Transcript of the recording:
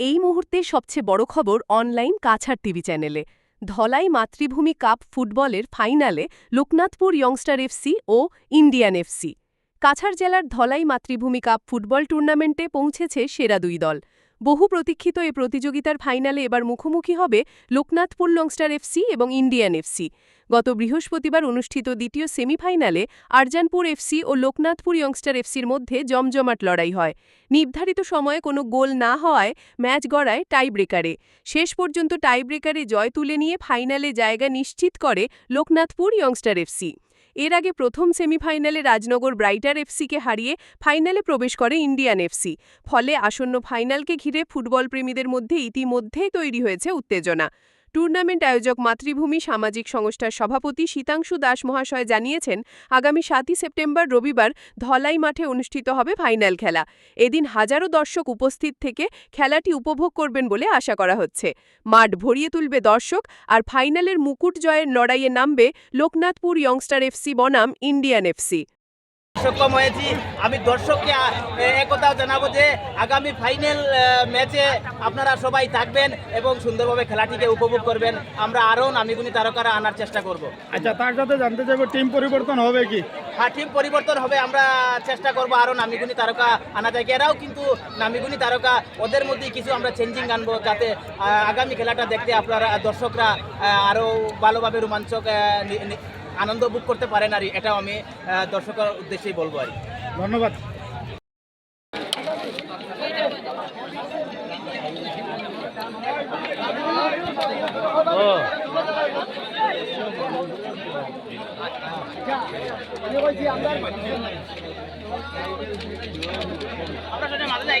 এই মুহূর্তে সবচেয়ে বড় খবর অনলাইন কাছাড় টিভি চ্যানেলে। ধলাই মাতৃভূমি কাপ ফুটবলের ফাইনালে লোকনাথপুর ইয়ংস্টার এফসি ও ইন্ডিয়ান এফসি কাছাড় জেলার ধলাই মাতৃভূমি কাপ ফুটবল টুর্নামেন্টে পৌঁছেছে সেরা দুই দল। বহু প্রতীক্ষিত এ প্রতিযোগিতার ফাইনালে এবার মুখোমুখি হবে লোকনাথপুর লংস্টার এফসি এবং ইন্ডিয়ান এফসি গত বৃহস্পতিবার অনুষ্ঠিত দ্বিতীয় সেমিফাইনালে আরজানপুর এফসি ও লোকনাথপুর ইয়ংস্টার এফসির মধ্যে জমজমাট লড়াই হয়। নির্ধারিত সময়ে কোনো গোল না হওয়ায় ম্যাচ গড়ায় টাই ব্রেকারে শেষ পর্যন্ত টাই ব্রেকারে জয় তুলে নিয়ে ফাইনালে জায়গা নিশ্চিত করে লোকনাথপুর ইয়ংস্টার এফসি এর আগে প্রথম সেমিফাইনালে রাজনগর ব্রাইটার এফসিকে হারিয়ে ফাইনালে প্রবেশ করে ইন্ডিয়ান এফসি। ফলে আসন্ন ফাইনালকে ঘিরে ফুটবল প্রেমীদের মধ্যে ইতিমধ্যেই তৈরি হয়েছে উত্তেজনা। টুর্নামেন্ট আয়োজক মাতৃভূমি সামাজিক সংস্থার সভাপতি শীতাংশু দাস মহাশয় জানিয়েছেন, আগামী সাতই সেপ্টেম্বর রবিবার ধলাই মাঠে অনুষ্ঠিত হবে ফাইনাল খেলা। এদিন হাজারো দর্শক উপস্থিত থেকে খেলাটি উপভোগ করবেন বলে আশা করা হচ্ছে। মাঠ ভরিয়ে তুলবে দর্শক আর ফাইনালের মুকুট জয়ের লড়াইয়ে নামবে লোকনাথপুর ইয়ংস্টার এফসি বনাম ইন্ডিয়ান এফসি। সক্ষম হয়েছি। আমি দর্শককে আ, এ, একথাও জানাব যে আগামী ফাইনাল ম্যাচে আপনারা সবাই থাকবেন এবং সুন্দরভাবে খেলাটিকে উপভোগ করবেন। আমরা আরও নামিগুনি তারকারা আনার চেষ্টা করব। আচ্ছা তার সাথে জানতে চাইব টিম পরিবর্তন হবে কি? হ্যাঁ টিম পরিবর্তন হবে আমরা চেষ্টা করব আরও নামিগুনি তারকা আনা যায় এরাও কিন্তু নামিগুনি তারকা ওদের মধ্যেই কিছু আমরা চেঞ্জিং আনব যাতে আগামী খেলাটা দেখতে আপনারা দর্শকরা আরও ভালোভাবে রোমাঞ্চক আনন্দ বুক করতে পারেন আর এটাও আমি দর্শকের উদ্দেশ্যেই বলব আর। ধন্যবাদ। আপনার সাথে না যাই